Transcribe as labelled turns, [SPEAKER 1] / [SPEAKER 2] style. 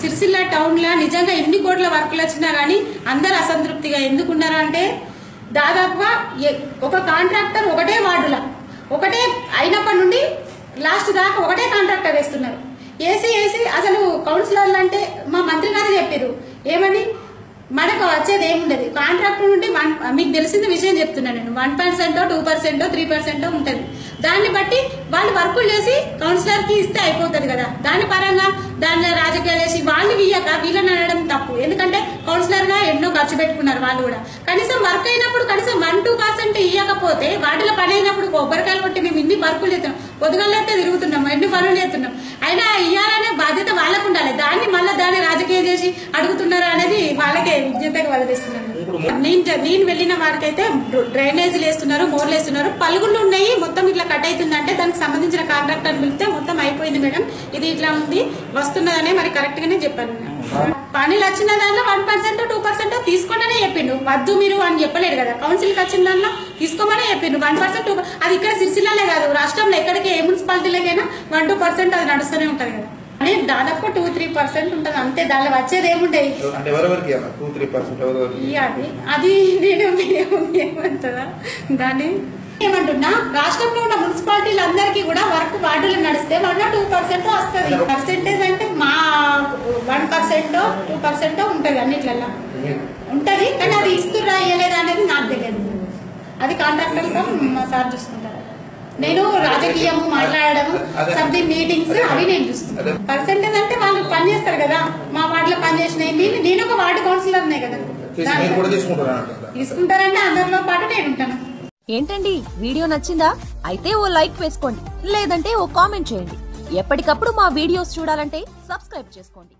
[SPEAKER 1] సిరిసిల్ల టౌన్లో నిజంగా ఎన్ని కోట్ల వర్కులు వచ్చినా కానీ అందరు అసంతృప్తిగా ఎందుకున్నారు అంటే దాదాపుగా ఒక కాంట్రాక్టర్ ఒకటే వార్డుల ఒకటే అయినప్పటి నుండి లాస్ట్ దాకా ఒకటే కాంట్రాక్టర్ వేస్తున్నారు. ఏసీ ఏసీ అసలు కౌన్సిలర్లు అంటే మా మంత్రి గారు చెప్పారు. ఏమని మనకు వచ్చేది ఏముండదు. కాంట్రాక్ట్ నుండి వన్ మీకు తెలిసిన విషయం చెప్తున్నాను నేను. వన్ పర్సెంటో టూ పర్సెంటో త్రీ పర్సెంటో ఉంటుంది. దాన్ని బట్టి వాళ్ళు వర్కులు చేసి కౌన్సిలర్కి ఇస్తే అయిపోతుంది కదా. దాని పరంగా దానిలో రాజకీయాలు వేసి వాళ్ళు ఇయ్యాక వీళ్ళని అనడం తప్పు. ఎందుకంటే కౌన్సిలర్గా ఎన్నో ఖర్చు పెట్టుకున్నారు వాళ్ళు కూడా. కనీసం వర్క్ అయినప్పుడు కనీసం వన్ టూ పర్సెంట్ ఇవ్వకపోతే వాటిలో పని అయినప్పుడు కొబ్బరికాయలు కొట్టి మేము ఇన్ని వర్కులు చేస్తున్నాం. పొద్దుగలైతే తిరుగుతున్నాం ఎన్ని పనులు చేస్తున్నాం. అయినా ఇవ్వాలనే బాధ్యత వాళ్ళకు ఉండాలి. దాన్ని అడుగుతున్నారు అనేది వాళ్ళకే విజ్ఞతగా వదిలేస్తున్నారు నేను నేను వెళ్ళిన వారికైతే డ్రైనేజీలు వేస్తున్నారు మోర్లు వేస్తున్నారు. పలుగుళ్ళు ఉన్నాయి మొత్తం ఇట్లా కట్ అవుతుందంటే దానికి సంబంధించిన కాంట్రాక్టర్ పిలిస్తే మొత్తం అయిపోయింది మేడం. ఇది ఇట్లా ఉంది వస్తున్నదనే మరి కరెక్ట్ గానే చెప్పాను. పనులు వచ్చిన దాంట్లో వన్ పర్సెంట్ టూ పర్సెంట్ తీసుకోమనే చెప్పిండు. వద్దు మీరు అని చెప్పలేడు కదా. కౌన్సిల్కి వచ్చిన దాంట్లో తీసుకోమనే చెప్పిండు. వన్ పర్సెంట్ టూ అది ఇక్కడ సిరిసిల్లలే కాదు. రాష్ట్రంలో ఎక్కడికి ఏ మున్సిపాలిటీలకైనా వన్ టూ పర్సెంట్ అది నడుస్తూనే ఉంటది కదా. దాదాపు టూ త్రీ పర్సెంట్ ఉంటది. అంతే దానిలో వచ్చేది ఏముంటాయి? అది అది నేను ఏమంటుందా దాన్ని ఏమంటున్నా? రాష్ట్రంలో ఉన్న మున్సిపాలిటీలు అందరికీ కూడా వర్క్ వార్డులు నడిస్తే వన్ టూ పర్సెంట్ వస్తుంది. పర్సెంటేజ్ అంటే మా వన్ పర్సెంట్ టూ పర్సెంట్ ఉంటది అన్నిట్లలో ఉంటది కానీ అది ఇస్తురా ఇయ్యలేదా అనేది నాకు తెలియదు. అది కాంట్రాక్టర్గా మా సార్ చూసుకుంటారు. నేను రాజకీయము మాట్లాడడం సంథింగ్ మీటింగ్స్ అవి నేను చూస్తున్నాను పర్సెంటేజ్ అంటే వాళ్ళు పని చేస్తారు కదా మా వార్డులో పని చేసినాయి నేను నేను ఒక వార్డు కౌన్సిలర్నే కదా. తీసుకుంటారంటే అందరిలో పాటు నేను ఉంటాను.
[SPEAKER 2] ఏంటండి వీడియో నచ్చిందా? అయితే ఓ లైక్ వేసుకోండి లేదంటే ఓ కామెంట్ చేయండి. ఎప్పటికప్పుడు మా వీడియోస్ చూడాలంటే సబ్స్క్రైబ్ చేసుకోండి.